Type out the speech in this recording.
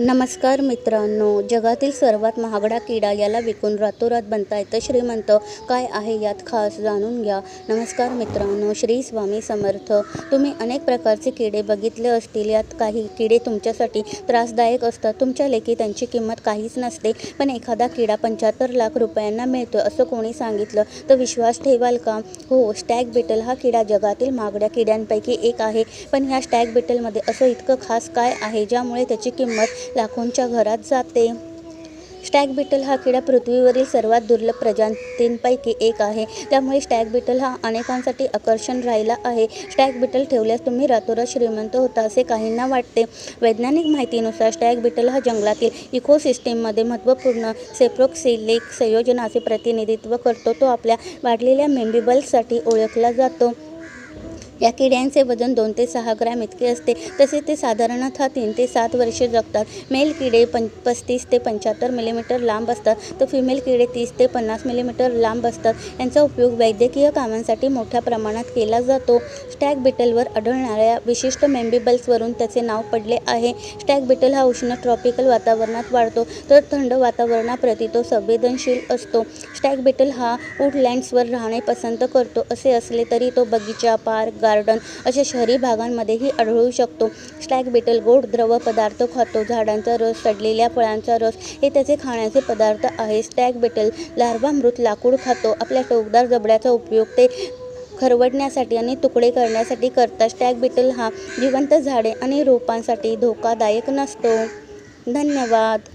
नमस्कार मित्रांनो जगातील सर्वात महागडा किडा याला विकून रातोरात बनता येतं श्रीमंत. काय आहे यात खास जाणून घ्या. नमस्कार मित्रांनो श्री स्वामी समर्थ. तुम्ही अनेक प्रकारचे किडे बघितले असतील. यात काही किडे तुमच्यासाठी त्रासदायक असतात. तुमच्या लेखी त्यांची किंमत काहीच नसते. पण एखादा किडा पंच्याहत्तर लाख रुपयांना मिळतो असं कोणी सांगितलं तर विश्वास ठेवाल का? हो स्टॅग बिटल हा किडा जगातील महागड्या किड्यांपैकी एक आहे. पण ह्या स्टॅग बिटलमध्ये असं इतकं खास काय आहे ज्यामुळे त्याची किंमत लाखोंच्या घरात जाते. स्टॅग बिटल हा किडा पृथ्वीवरील सर्वात दुर्लभ प्रजातींपैकी एक आहे. त्यामुळे स्टॅग बिटल हा अनेकांसाठी आकर्षण राहिला आहे. स्टॅग बिटल ठेवल्यास तुम्ही रातोरात श्रीमंत होता असे काहींना वाटते. वैज्ञानिक माहितीनुसार स्टॅग बिटल हा जंगलातील इकोसिस्टीममध्ये महत्त्वपूर्ण सेप्रोक्सिलिक संयोजनाचे प्रतिनिधित्व करतो. तो आपल्या वाढलेल्या मेंबिबल्ससाठी ओळखला जातो. या किड्यांचे वजन दोन ते सहा ग्रॅम इतके असते तसेच ते साधारणतः तीन ते सात वर्षे जगतात. मेल किडे पं पस्तीस ते पंच्याहत्तर मिलीमीटर लांब असतात. तर फिमेल किडे तीस ते पन्नास मिलीमीटर लांब असतात. यांचा उपयोग वैद्यकीय कामांसाठी मोठ्या प्रमाणात केला जातो. स्टॅग बिटलवर आढळणाऱ्या विशिष्ट मेंबिबल्सवरून त्याचे नाव पडले आहे. स्टॅग बिटल हा उष्ण ट्रॉपिकल वातावरणात वाढतो तर थंड वातावरणाप्रती तो संवेदनशील असतो. स्टॅग बिटल हा वुडलँड्सवर राहणे पसंत करतो असे असले तरी तो बगीचा पार्क गार्डन अशा शहरी भागांमध्येही आढळू शकतो. स्टॅग बिटल गोड द्रव पदार्थ खातो. झाडांचा रस सडलेल्या फळांचा रस हे त्याचे खाण्याचे पदार्थ आहे. स्टॅग बिटल लार्वा मृत लाकूड खातो. आपल्या टोकदार जबड्याचा उपयोग ते खरवडण्यासाठी आणि तुकडे करण्यासाठी करतात. स्टॅग बिटल हा जिवंत झाडे आणि रोपांसाठी धोकादायक नसतो. धन्यवाद.